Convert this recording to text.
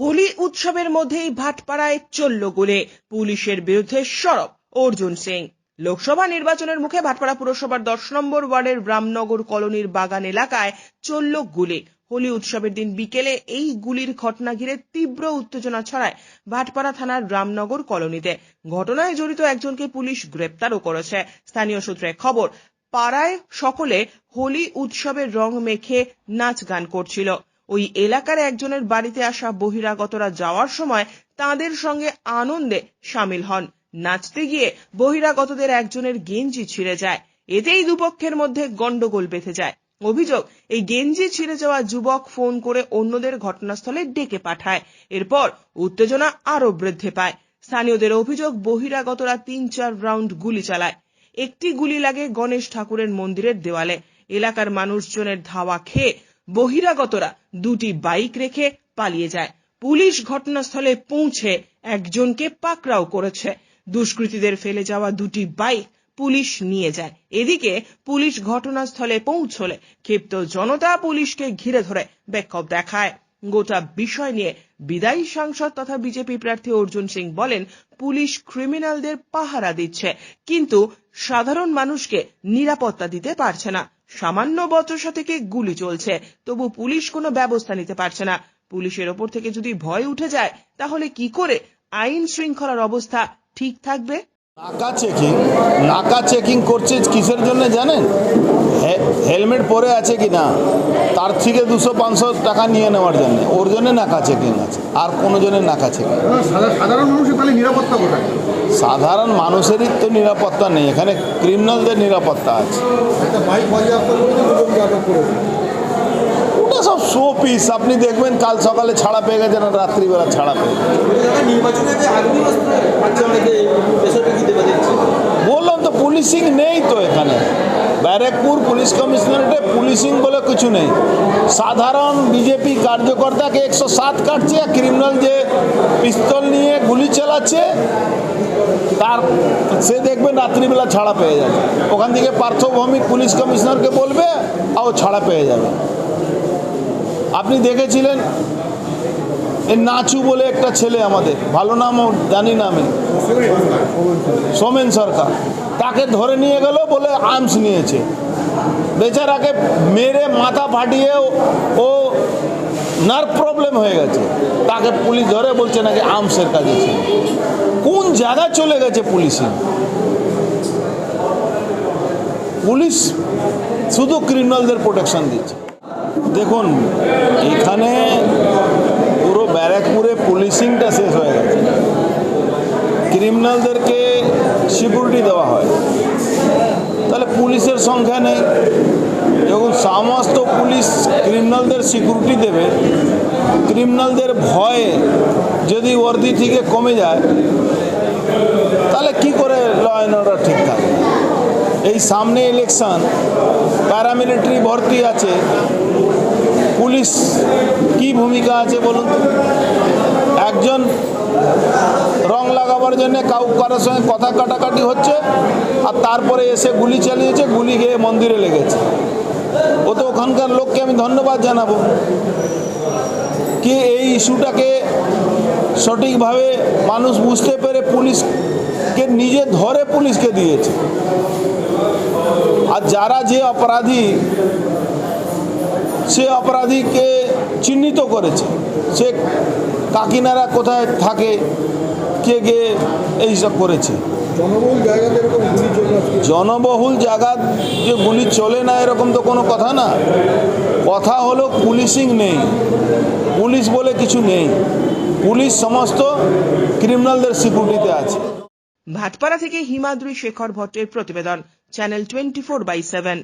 হোলি উৎসবের মধ্যেই ভাটপাড়ায় চলল গুলে। পুলিশের বিরুদ্ধে সরব অর্জুন সিং। লোকসভা নির্বাচনের মুখে ভাটপাড়া পুরসভার দশ নম্বর ওয়ার্ডের রামনগর কলোনির বাগান এলাকায় চলল গুলি। হোলি উৎসবের দিন বিকেলে এই গুলির ঘটনা ঘিরে তীব্র উত্তেজনা ছড়ায় ভাটপাড়া থানার রামনগর কলোনিতে। ঘটনায় জড়িত একজনকে পুলিশ গ্রেপ্তারও করেছে। স্থানীয় সূত্রে খবর, পাড়ায় সকলে হোলি উৎসবের রং মেখে নাচ গান করছিল। ওই এলাকার একজনের বাড়িতে আসা বহিরাগতরা যাওয়ার সময় তাদের সঙ্গে আনন্দে সামিল হন। নাচতে গিয়ে বহিরাগতদের একজনের গেঞ্জি ছিঁড়ে যায়। এতেই দুপক্ষের মধ্যে গন্ডগোল বেঁধে যায়। অভিযোগ, এই গেঞ্জি ছিঁড়ে যাওয়া যুবক ফোন করে অন্যদের ঘটনাস্থলে ডেকে পাঠায়। এরপর উত্তেজনা আরও বৃদ্ধি পায়। স্থানীয়দের অভিযোগ, বহিরাগতরা তিন চার রাউন্ড গুলি চালায়। একটি গুলি লাগে গণেশ ঠাকুরের মন্দিরের দেওয়ালে। এলাকার মানুষজনের ধাওয়া খেয়ে বহিরাগতরা দুটি বাইক রেখে পালিয়ে যায়। পুলিশ ঘটনাস্থলে পৌঁছে একজনকে পাকড়াও করেছে। দুষ্কৃতীদের ফেলে যাওয়া দুটি বাইক পুলিশ নিয়ে যায়। এদিকে পুলিশ ঘটনাস্থলে পৌঁছলে ক্ষিপ্ত জনতা পুলিশকে ঘিরে ধরে বিক্ষোভ দেখায়। গোটা বিষয় নিয়ে বিদায়ী সাংসদ তথা বিজেপি প্রার্থী অর্জুন সিং বলেন, পুলিশ ক্রিমিনালদের পাহারা দিচ্ছে, কিন্তু সাধারণ মানুষকে নিরাপত্তা দিতে পারছে না। সামান্য বচসা থেকে গুলি চলছে। তবু পুলিশ কোনো ব্যবস্থা নিতে পারছে না। পুলিশের ওপর থেকে যদি ভয় উঠে যায়, তাহলে কি করে আইন শৃঙ্খলার অবস্থা ঠিক থাকবে? নাকা চেকিং নাকা চেকিং করছে কিসের জন্য জানেন? হেলমেট পরে আছে কি না তার থেকে দুশো পাঁচশো টাকা নিয়ে নেওয়ার জন্য। ওর জন্য নাকা চেকিং আছে? আর কোনো জনের নাকা চেকিং সাধারণ মানুষের তাহলে নিরাপত্তা কোথায়? সাধারণ মানুষেরই তো নিরাপত্তা নেই এখানে ক্রিমিনালদের নিরাপত্তা আছে। ওটা সব শো পিস আপনি দেখবেন কাল সকালে ছাড়া পেয়ে গেছেন আর রাত্রিবেলা ছাড়া পেয়ে গেছেন। নির্বাচনে যে আগ্রহী পাচ্ছে অনেকে বেসরকারি দেওয়া দিচ্ছে বললাম তো পুলিশিং নেই তো এখানে ব্যারেকপুর পুলিশ কমিশনারেটে পুলিশিং বলে কিছু নেই। সাধারণ বিজেপি কার্যকর্তাকে একশো সাত কাটছে ক্রিমিনাল যে পিস্তল নিয়ে গুলি চালাচ্ছে তার সে দেখবে রাত্রিবেলা ছাড়া পেয়ে যাবে। ওখান থেকে পার্থভৌমিক পুলিশ কমিশনারকে বলবে আর ছাড়া পেয়ে যাবে। আপনি দেখেছিলেন? এই নাচু বলে একটা ছেলে আমাদের ভালো নামও জানি না আমি। সোমেন সরকার। তাকে ধরে নিয়ে গেল বলে আর্মস নিয়েছে। বেচারাকে মেরে মাথা ফাটিয়ে ও- নার্ভ প্রবলেম হয়ে গেছে। তাকে পুলিশ ধরে বলছে নাকি আর্মসের কাজে ছিল। কোন জায়গায় চলে গেছে পুলিশিং? পুলিশ শুধু ক্রিমিনালদের প্রোটেকশন দিচ্ছে। দেখুন, এখানে পুরো ব্যারাকপুরে পুলিশিংটা শেষ হয়ে গেছে। ক্রিমিনালদেরকে সিকিউরিটি দেওয়া হয়। তাহলে পুলিশের সংখ্যা নেই। যখন সমস্ত পুলিশ ক্রিমিনালদের সিকিউরিটি দেবে। ক্রিমিনালদের ভয়ে যদি ওয়ার্দি থেকে কমে যায়, তাহলে কি করে ল অ্যান্ড অর্ডার ঠিক থাকে? এই সামনে ইলেকশন প্যারামিলিটারি ভর্তি আছে। পুলিশ কি ভূমিকা আছে বলুন? একজন রং লাগাবার জন্য কাউ কারোর সঙ্গে কথা কাটাকাটি হচ্ছে, আর তারপরে এসে গুলি চালিয়েছে, গুলি গিয়ে মন্দিরে লেগেছে। ও তো ওখানকার লোককে আমি ধন্যবাদ জানাব কি এই ইস্যুটাকে সঠিকভাবে মানুষ বুঝতে পেরে পুলিশকে নিজে ধরে পুলিশকে দিয়েছে। আর যারা যে অপরাধী, সে অপরাধীকে চিহ্নিত করেছে, সে কাকিনারা কোথায় থাকে কে কে এইসব করেছে? জনবহুল জায়গা যে গুলি চলে না এরকম তো কোনো কথা না। কথা হলো পুলিশিং নেই। পুলিশ বলে কিছু নেই। পুলিশ সমস্ত ক্রিমিনালদের সিকিউরিটিতে আছে। ভাটপাড়া থেকে হিমাদ্রি শেখর ভট্টের প্রতিবেদন channel twenty four by seven.